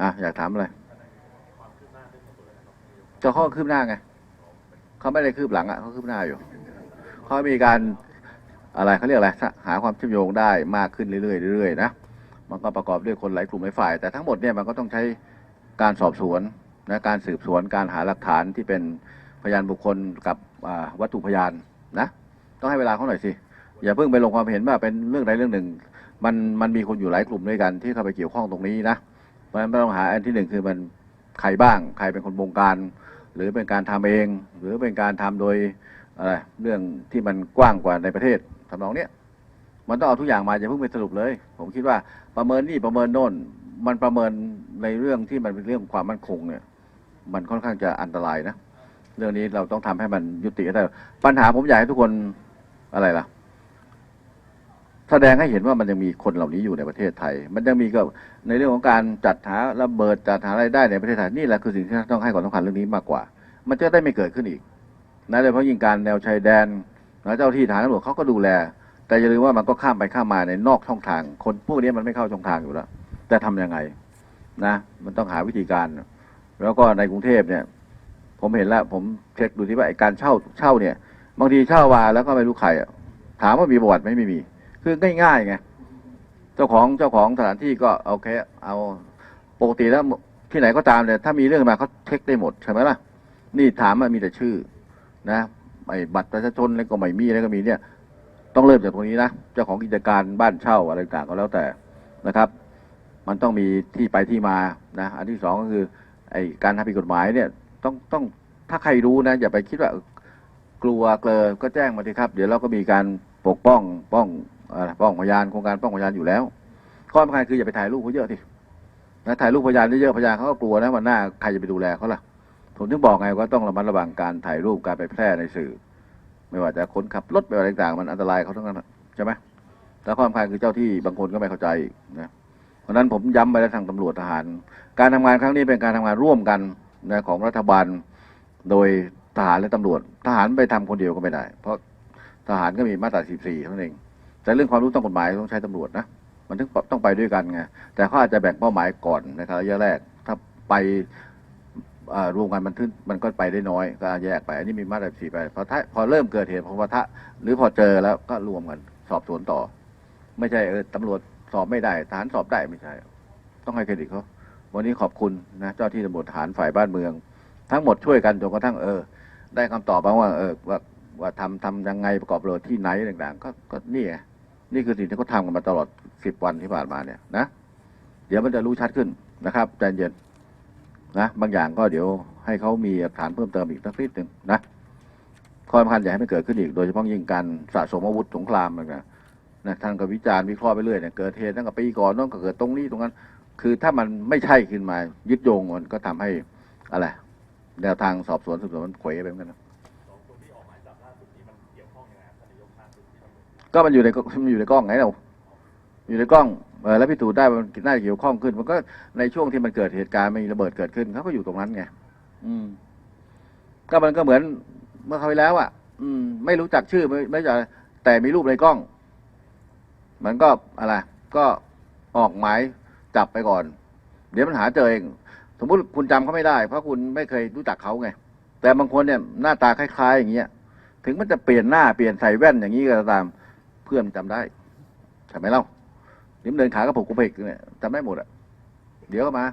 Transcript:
อะอยากถามอะไรจะข้อคืบหน้าไงเขาไม่ได้คืบหลังอะเขาคืบหน้าอยู่เขามีการอะไรเขาเรียกอะไรหาความเชื่อมโยงได้มากขึ้นเรื่อยๆเรื่อยๆนะมันก็ประกอบด้วยคนหลายกลุ่มหลายฝ่าย แต่ทั้งหมดเนี่ยมันก็ต้องใช้การสอบสวนนะการสืบสวนการหาหลักฐานที่เป็นพยานบุคคลกับวัตถุพยานนะต้องให้เวลาเขาหน่อยสิอย่าเพิ่งไปลงความเห็นว่าเป็นเรื่องใดเรื่องหนึ่ง มันมันมีคนอยู่หลายกลุ่มด้วยกันที่เข้าไปเกี่ยวข้องตรงนี้นะ ราะฉะนั้นต้องหาอันที่หนึ่งคือมันใครบ้าง ใครเป็นคนบงการ หรือเป็นการทำเอง หรือเป็นการทำโดยอะไรเรื่องที่มันกว้างกว่าในประเทศทำนองเนี้ยมันต้องเอาทุกอย่างมาอย่าเพิ่งไปสรุปเลย ผมคิดว่าประเมินนี่ประเมินโน่น มันประเมินในเรื่องที่มันเป็นเรื่องความมั่นคงเนี่ย มันค่อนข้างจะอันตรายนะ เรื่องนี้เราต้องทำให้มันยุติได้ปัญหาผมอยากให้ทุกคนอะไรล่ะ แสดงให้เห็นว่ามันยังมีคนเหล่านี้อยู่ในประเทศไทย มันยังมีก็ในเรื่องของการจัดหาระเบิดจัดหาอะไรายได้ในประเทศไทยนี่แหละคือสิ่งที่ต้องให้ความสำคัญเรื่องนี้มากกว่า มันจะได้ไม่เกิดขึ้นอีกนะโดยเฉพาะยิ่งการแนวชายแดนนะเจ้าที่ฐานตำรวจเขาก็ดูแล แต่อย่าลืมว่ามันก็ข้ามไปข้ามมาในนอกช่องทาง คนพวกนี้มันไม่เข้าช่องทางอยู่แล้วจะทำยังไงนะ มันต้องหาวิธีการ แล้วก็ในกรุงเทพเนี่ย ผมเห็นแล้ว ผมเช็คดูที่ว่าไอ้การเช่าเช่าเนี่ย บางทีเช่ามาแล้วก็ไม่รู้ใครถามว่ามีประวัติไหมไม่มี คือง่ายๆไงเจ้าของเจ้าของสถานที่ก็โอเคเอาปกติแล้วที่ไหนก็ตามเนี่ยถ้ามีเรื่องมาเขาเช็คได้หมดใช่ไหมล่ะ นี่ถามมามีแต่ชื่อ นะไอ้บัตรประชาชนอะไรก็ไม่มีอะไรก็มีเนี่ย ต้องเริ่มจากตรงนี้นะเจ้าของกิจการบ้านเช่าอะไรต่างก็แล้วแต่นะครับ มันต้องมีที่ไปที่มานะอันที่สองก็คือ ไอ้การทำผิดกฎหมายเนี่ย ต้องต้องถ้าใครรู้นะ อย่าไปคิดว่ากลัวเกลอก็แจ้งมาทีครับ เดี๋ยวเราก็มีการปกป้องป้อง ป้องพยานโครงการป้องพยานอยู่แล้ว ข้อสำคัญคืออย่าไปถ่ายรูปเขาเยอะทีนะถ่ายรูปพยานเยอะๆพยานเขาก็กลัวนะวันหน้าใครจะไปดูแลเขาล่ะผมถึงบอกไงว่าต้องระมัดระวังการถ่ายรูปการไปแพร่ในสื่อ ไม่ว่าจะคนขับรถไม่ว่าอะไรต่างมันอันตรายเขาทั้งนั้นใช่ไหมแล้วข้อสำคัญคือเจ้าที่บางคนก็ไม่เข้าใจนะเพราะนั้นผมย้ำไปแล้วทางตำรวจทหาร การทำงานครั้งนี้เป็นการทำงานร่วมกันนะของรัฐบาล โดยทหารและตำรวจ ทหารไปทำคนเดียวก็ไม่ได้ เพราะทหารก็มีมาตรา 14 เท่านั้นเอง แต่เรื่องความรู้ต้องกฎหมายต้องใช้ตำรวจนะมันถึงต้องไปด้วยกันไงแต่เขาอาจจะแบ่งเป้าหมายก่อนนะครับระยะแรกถ้าไปอ่อรวมกันมันทึนมันก็ไปได้น้อยก็แยกไป อันนี้มีมาตรา14ไปพอถ้าพอเริ่มเกิดเหตุพอปะทะหรือพอเจอแล้วก็รวมกันสอบสวนต่อ ไม่ใช่เออตำรวจสอบไม่ได้ทหารสอบได้ไม่ใช่ ต้องให้เครดิตเขาวันนี้ขอบคุณนะเจ้าที่ตำรวจทหารฝ่ายบ้านเมือง ทั้งหมดช่วยกันจนกระทั่งเออ ได้คำตอบมาว่าเออว่าว่าทำทำยังไงประกอบระเบิดที่ไหนต่างๆ ก็ก็นี่ไง นี่คือสิ่งที่เขาทำกันมาตลอดสิบวันที่ผ่านมาเนี่ยนะ เดี๋ยวมันจะรู้ชัดขึ้นนะครับใจเย็นนะบางอย่างก็เดี๋ยวให้เขามีหลักฐานเพิ่มเติมอีกสักนิดหนึ่งนะข้อสำคัญอย่าให้มันเกิดขึ้นอีกโดยเฉพาะยิ่งการสะสมอาวุธสงครามนะนะท่านก็วิจารณ์วิเคราะห์ไปเรื่อยเนี่ยเกิดเหตุตั้งแต่ปีก่อนโน้นก็เกิดตรงนี้ตรงนั้น คือถ้ามันไม่ใช่ขึ้นมายึดโยงมันก็ทำให้อะไรแนวทางสอบสวนสืบสวนมันเขวไปเหมือนกันนะ ก็มันอยู่ในมันอยู่ในกล้องไงเราอยู่ในกล้องเออแล้วพิสูจน์ได้มันน่าเกี่ยวข้องขึ้น มันก็ในช่วงที่มันเกิดเหตุการณ์มีระเบิดเกิดขึ้นเขาก็อยู่ตรงนั้นไงอืม ก็มันก็เหมือนเมื่อคราวที่แล้วอะ อืม ไม่รู้จักชื่อไม่ไม่จักแต่มีรูปในกล้อง มันก็อะไรก็ออกหมายจับไปก่อน เดี๋ยวมันหาเจอเองสมมุติคุณจำเขาไม่ได้ เพราะคุณไม่เคยรู้จักเขาไง แต่บางคนเนี่ยหน้าตาคล้าย ๆ อย่างเงี้ย ถึงมันจะเปลี่ยนหน้าเปลี่ยนใส่แว่นอย่างนี้ก็ตาม เพื่อนจำได้ใช่ไหมเล่านิ่มเดินขากระปุกกระเพกเนี่ยจำได้หมดอะเดี๋ยวก็มา